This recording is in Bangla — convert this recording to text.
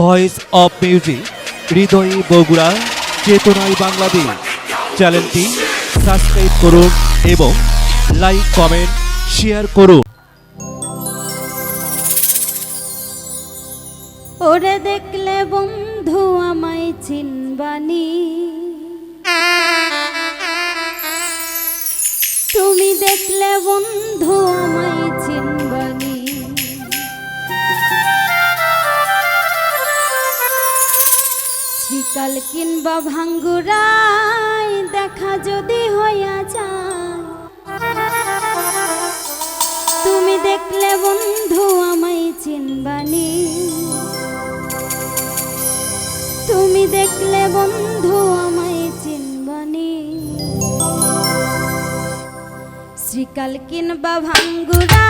ভয়েস অফ মিউজিক হৃদয়ে বগুড়া চেতনায় বাংলাদেশ চ্যানেলটি সাবস্ক্রাইব করুন এবং লাইক কমেন্ট শেয়ার করুন। ওরে দেখলে বন্ধু আমায় চিনবানি। তুমি দেখলে বন্ধু আমায় চিনবানি। শ্রীকাল কিংবা ভাঙ্গুরাই, দেখা যদি হইয়া যায়। তুমি দেখলে বন্ধু আমায় চিনবানি তুমি দেখলে বন্ধু আমায় চিনবানি শ্রীকাল কিনবা ভাঙ্গুরায়